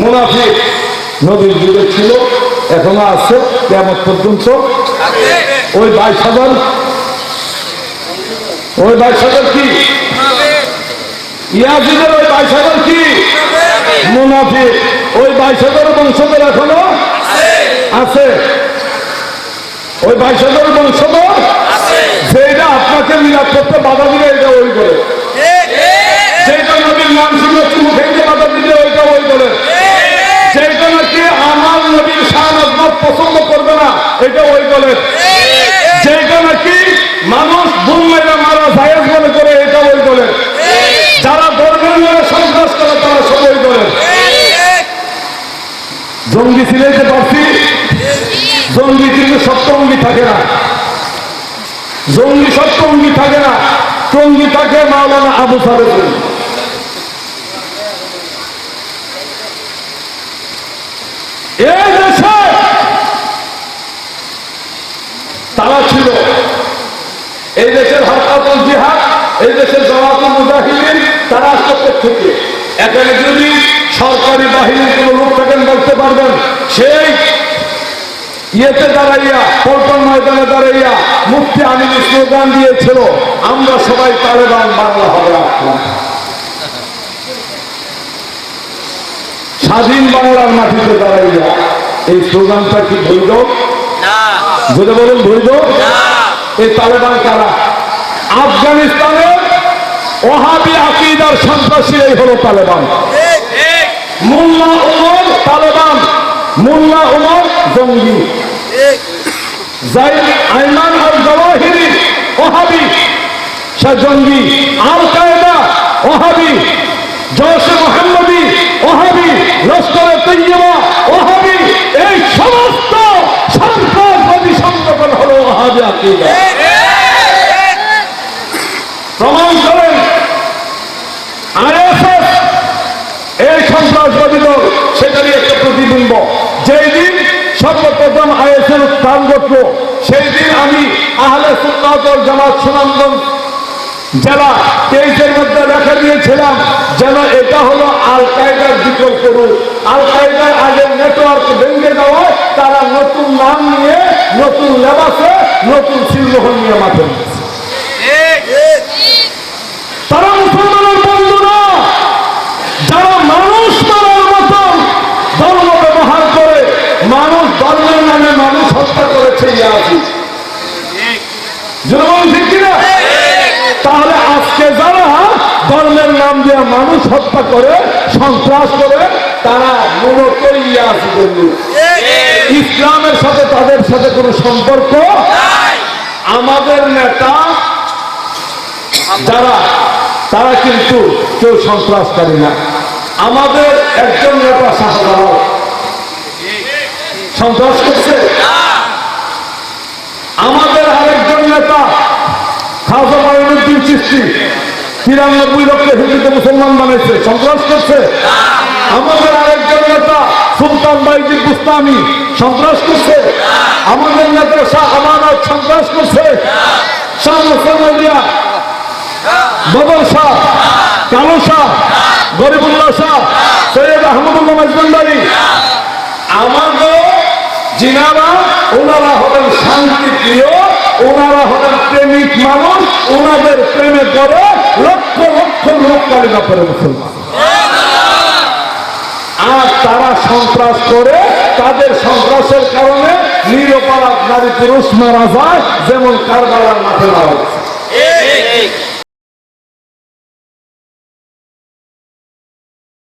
মুনাফিক নদীর যুগে ছিল, এখনও আছে কেমন পর্যন্ত। ওই বাইশ হাজার, ওই বাইশ হাজার কি? ইয়াজিদের ওই বাইশ হাজার কি? মুনাফিক। ওই বাইশ হাজার বংশধর এখনও আছে। ওই বাইশ হাজার বংশধর যেটা আপনাকে মিলাদ করতে বাধা দিলে এটা ওই করে। যেটা নবীর নাম শুনে চুমু এটা ওই দলের। যেটা নাকি মানুষ বুম মেরে জায়েজ মনে করে এটা ওই দলের। যারা ধর্মের নামে সন্ত্রাস করে, তারা সব ওই দলের। জঙ্গি সিলেতে পারছি জঙ্গি কিন্তু সপ্তঙ্গি থাকে না। জঙ্গি সপ্তঙ্গি থাকে না। টঙ্গি থাকে মাওলানা আবু সাহেব। এই দেশে তারা ছিল এই দেশের হরকাতুল জিহাদ, এই দেশের জওয়াতুল মুজাহিদিন, তারা আসতে থেকে এখানে যদি সরকারি বাহিনীর কোন লোক থাকেন, বলতে পারবেন, সেই ইয়েতে দাঁড়াইয়া, পল্টন ময়দানে দাঁড়াইয়া মুফতি আমিন স্লোগান দিয়েছিল, আমরা সবাই তালেবান, বাংলা হবে স্বাধীন বাংলার মাটিতে দাঁড়াইয়া এই স্লোগানটা কি বৈধ যদি বলুন বৈধ এই তালেবান কারা? আফগানিস্তানে ওহাবি আকিদার সন্ত্রাসী এই হলো তালেবান। মুল্লা উমর তালেবান মুল্লা উমর জঙ্গি। জাইদ আইমান আল জওয়াহিরি ওহাবি সে জঙ্গি। আল কায়দা ওহাবি জোশে মোহাম্মদী ওহাবি লস্করে তৈয়বা ওহাবি এই সমস্ত সন্ত্রাসবাদী সংগঠন হলো আকিদা। প্রমাণ করেন আইএসএস এই সন্ত্রাসবাদী দল সেটারই একটা প্রতিবিম্ব। যেই দিন সর্বপ্রথম আইএসএর উত্থান ঘটল সেই দিন আমি আহলে সুন্নাতল জামাত সুনামগঞ্জ জেলা তেইশের মধ্যে লেখা দিয়েছিলাম যেন এটা হলো আল কায়দার বিকল্প রূপ। আল কায়দার আগের নতুন নাম নিয়ে, নতুন লেবাসে, নতুন সিলমোহন নিয়ে মাঠে। তারা মুসলমানের বন্ধু না, যারা মানুষ মারার মতন ধর্ম ব্যবহার করে, মানুষ ধর্মের নামে মানুষ হত্যা করেছে ইয়াসি ঠিক তাহলে আজকে যারা ধর্মের নাম দিয়ে মানুষ হত্যা করে, সন্ত্রাস করে, তারা মূলত ইয়াসিদের লোক ইসলামের সাথে তাদের সাথে কোনো সম্পর্ক আমাদের নেতা, যারা, তারা কিন্তু কেউ সন্ত্রাসকারী না। আমাদের একজন নেতা শাহজালাল। সন্ত্রাস করছে? আমাদের আরেকজন নেতা, খাজা চিস্তি তিরানব্বই লক্ষ হিন্দুকে মুসলমান বানাইছে সন্ত্রাস করছে? আমাদের আরেকজন নেতা, সুলতান বাইজিদ বুস্তামি সন্ত্রাস করছে। আমাদের শাহ আমানত সন্ত্রাস করছে। শাহ মুসলমানিয়া বদল শাহ প্রেমিক মানুষ, ওনাদের প্রেমে করে লক্ষ লক্ষ লোক কালিমা করে মুসলমান। আর তারা সন্ত্রাস করে, তাদের সন্ত্রাসের কারণে নিরপরাধ নারী পুরুষ মারা যায়, যেমন কারবালার মাঠে মারা গেছে।